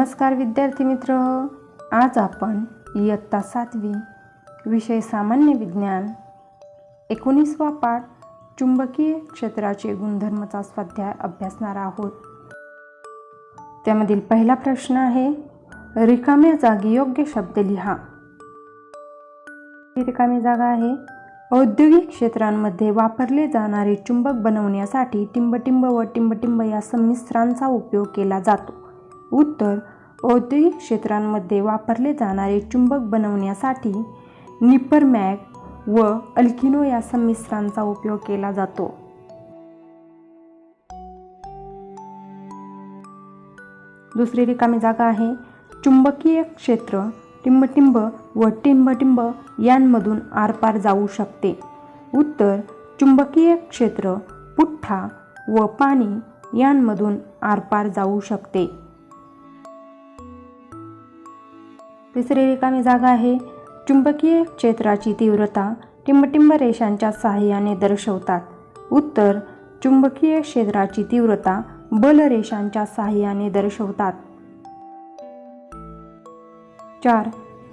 नमस्कार विद्यार्थी मित्र. आज आपण इयत्ता सातवी विषय सामान्य विज्ञान एकोणीसवा पाठ चुंबकीय क्षेत्राचे गुणधर्मचा स्वाध्याय अभ्यासणार आहोत. त्यामधील पहिला प्रश्न आहे रिकाम्या जागी योग्य शब्द लिहा. ही रिकामी जागा आहे. औद्योगिक क्षेत्रांमध्ये वापरले जाणारे चुंबक बनवण्यासाठी टिंबटिंब व टिंबटिंब या संमिश्रांचा उपयोग केला जातो. उत्तर औद्योगिक क्षेत्रांमध्ये वापरले जाणारे चुंबक बनवण्यासाठी निपरमॅग व अल्किनो या संमिश्रांचा उपयोग केला जातो. दुसरी रिकामी जागा आहे. चुंबकीय क्षेत्र टिंबटिंब व टिंबटिंब यांमधून आरपार जाऊ शकते. उत्तर चुंबकीय क्षेत्र पुठ्ठा व पाणी यांमधून आरपार जाऊ शकते. तिसरी रिकामी जागा आहे. चुंबकीय क्षेत्राची तीव्रता टिंबटिंब रेषांच्या सहाय्याने दर्शवतात. उत्तर चुंबकीय क्षेत्राची तीव्रता बलरेषांच्या सहाय्याने दर्शवतात. चार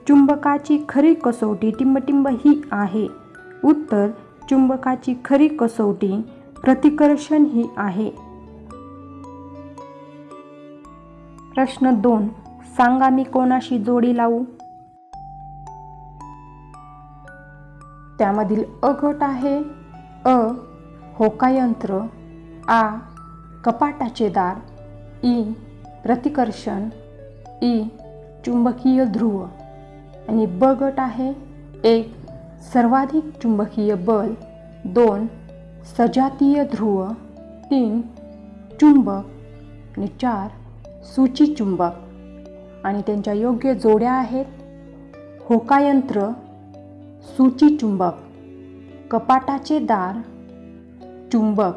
चुंबकाची खरी कसोटी टिंबटिंब ही आहे. उत्तर चुंबकाची खरी कसोटी प्रतिकर्षण ही आहे. प्रश्न दोन सांगा मी कोणाशी जोडी लावू? त्यामधील अ गट आहे. अ होकायंत्र आ कपाटाचे दार. ई प्रतिकर्षण. ई चुंबकीय ध्रुव. आणि ब गट आहे. एक सर्वाधिक चुंबकीय बल. दोन सजातीय ध्रुव. तीन चुंबक. आणि चार सूची चुंबक आणि त्यांच्या योग्य जोड्या आहेत. होकायंत्र सूची चुंबक कपाटाचे दार चुंबक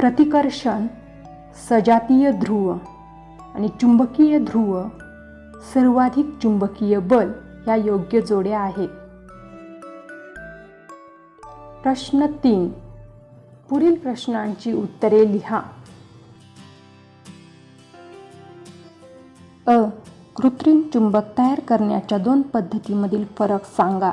प्रतिकर्षण सजातीय ध्रुव आणि चुंबकीय ध्रुव सर्वाधिक चुंबकीय बल ह्या योग्य जोड्या आहेत. प्रश्न तीन. पुढील प्रश्नांची उत्तरे लिहा. अ कृत्रिम चुंबक तयार करण्याच्या दोन पद्धतीमधील फरक सांगा.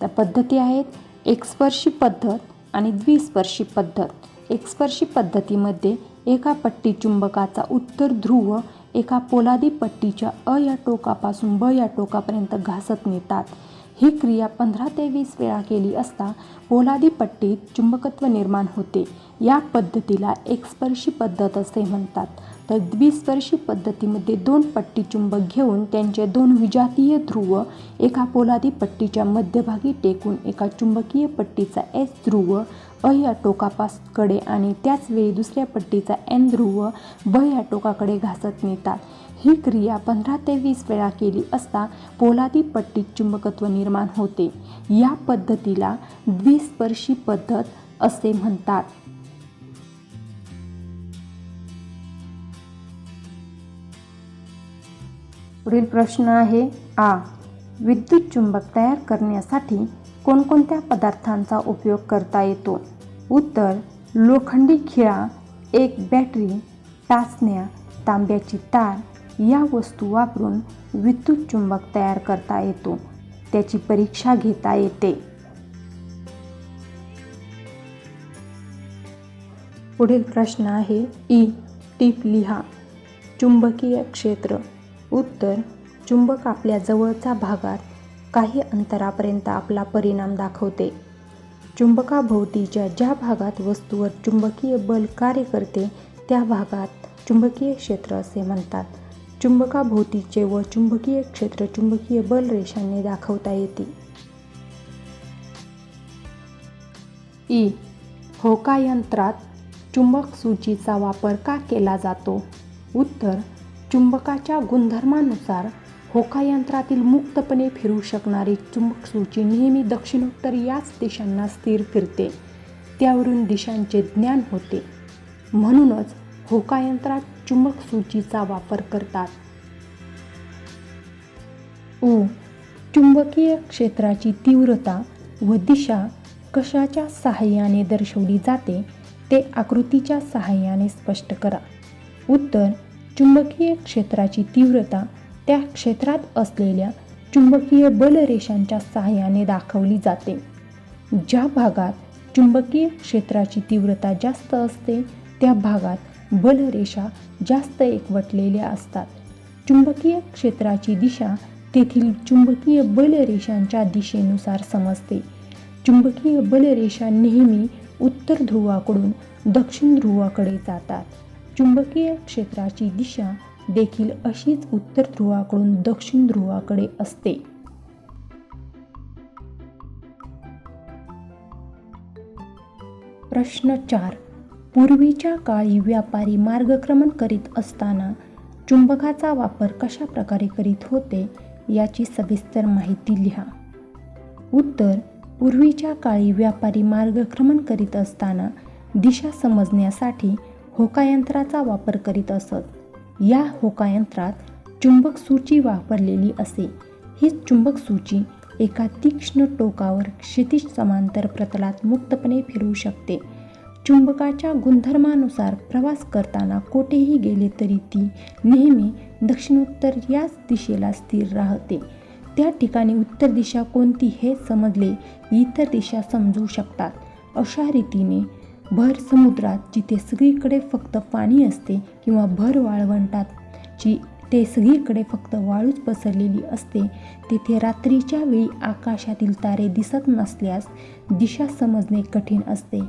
त्या पद्धती आहेत एकस्पर्शी पद्धत आणि द्विस्पर्शी पद्धत. एकस्पर्शी पद्धतीमध्ये एका पट्टी चुंबकाचा उत्तर ध्रुव एका पोलादी पट्टीच्या अ या टोकापासून ब या टोकापर्यंत घासत नेतात. ही क्रिया पंधरा ते वीस वेळा केली असता पोलादी पट्टीत चुंबकत्व निर्माण होते. या पद्धतीला एकस्पर्शी पद्धत असे म्हणतात. तर द्विस्पर्शी पद्धतीमध्ये दोन पट्टी चुंबक घेऊन त्यांचे दोन विजातीय ध्रुव एका पोलादी पट्टीच्या मध्यभागी टेकून एका चुंबकीय पट्टीचा एस ध्रुव अ या टोकापासकडे आणि त्याच वेळी दुसऱ्या पट्टीचा एन ध्रुव ब या टोकाकडे घासत नेतात. ही क्रिया पंधरा ते वीस वेळा केली असता पोलादी पट्टीत चुंबकत्व निर्माण होते. या पद्धतीला द्विस्पर्शी पद्धत असे म्हणतात. पुढील प्रश्न आहे आ. विद्युत चुंबक तयार करण्यासाठी कोणकोणत्या पदार्थांचा उपयोग करता येतो? उत्तर लोखंडी खिळा एक बॅटरी टाचण्या तांब्याची तार या वस्तू वापरून विद्युत चुंबक तयार करता येतो. त्याची परीक्षा घेता येते. पुढील प्रश्न आहे ई. टीप लिहा. चुंबकीय क्षेत्र. उत्तर चुंबक आपल्या जवळच्या भागात काही अंतरापर्यंत आपला परिणाम दाखवते. चुंबकाभोवतीच्या ज्या भागात वस्तूवर चुंबकीय बल कार्य करते त्या भागात चुंबकीय क्षेत्र असे म्हणतात. चुंबकाभोवतीचे व चुंबकीय क्षेत्र चुंबकीय बल रेषांनी दाखवता येते. ई. होकायंत्रात चुंबक सूचीचा वापर का केला जातो? उत्तर चुंबकाच्या गुणधर्मानुसार होकायंत्रातील मुक्तपणे फिरू शकणारी चुंबक सूची नेहमी दक्षिणोत्तर याच दिशांना स्थिर फिरते. त्यावरून दिशांचे ज्ञान होते. म्हणूनच होकायंत्रात चुंबक सूचीचा वापर करतात. उ. चुंबकीय क्षेत्राची तीव्रता व दिशा कशाच्या सहाय्याने दर्शवली जाते ते आकृतीच्या सहाय्याने स्पष्ट करा. उत्तर चुंबकीय क्षेत्राची तीव्रता त्या क्षेत्रात असलेल्या चुंबकीय बलरेषांच्या सहाय्याने दाखवली जाते. ज्या भागात चुंबकीय क्षेत्राची तीव्रता जास्त असते त्या भागात बलरेषा जास्त एकवटलेल्या असतात. चुंबकीय क्षेत्राची दिशा तेथील चुंबकीय बलरेषांच्या दिशेनुसार समजते. चुंबकीय बलरेषा नेहमी उत्तर ध्रुवाकडून दक्षिण ध्रुवाकडे जातात. चुंबकीय क्षेत्राची दिशा देखील अशीच उत्तर ध्रुवाकडून दक्षिण ध्रुवाकडे असते. प्रश्न चार. पूर्वीच्या काळी व्यापारी मार्गक्रमण करीत असताना चुंबकाचा वापर कशा प्रकारे करीत होते याची सविस्तर माहिती लिहा. उत्तर. पूर्वीच्या काळी व्यापारी मार्गक्रमण करीत असताना दिशा समजण्यासाठी होकायंत्राचा वापर करीत असत. या होकायंत्रात चुंबक सूची वापरलेली असे. ही चुंबक सूची एका तीक्ष्ण टोकावर क्षितिज समांतर प्रतलात मुक्तपणे फिरू शकते. चुंबकाच्या गुणधर्मानुसार प्रवास करताना कोठेही गेले तरी ती नेहमी दक्षिणोत्तर याच दिशेला स्थिर राहते. त्या ठिकाणी उत्तर दिशा कोणती हे समजले इतर दिशा समजू शकतात. अशा रीतीने भर समुद्रात जिथे सगळीकडे फक्त पाणी असते किंवा भर वाळवंटात जी ते सगळीकडे फक्त वाळूच पसरलेली असते तेथे रात्रीच्या वेळी आकाशातील तारे दिसत नसल्यास दिशा समजणे कठीण असते.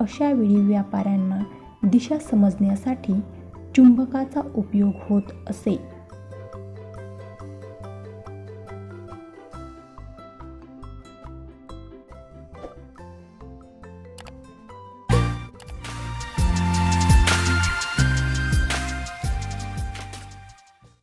अशा वेळी व्यापाऱ्यांना दिशा समजण्यासाठी चुंबकाचा उपयोग होत असे.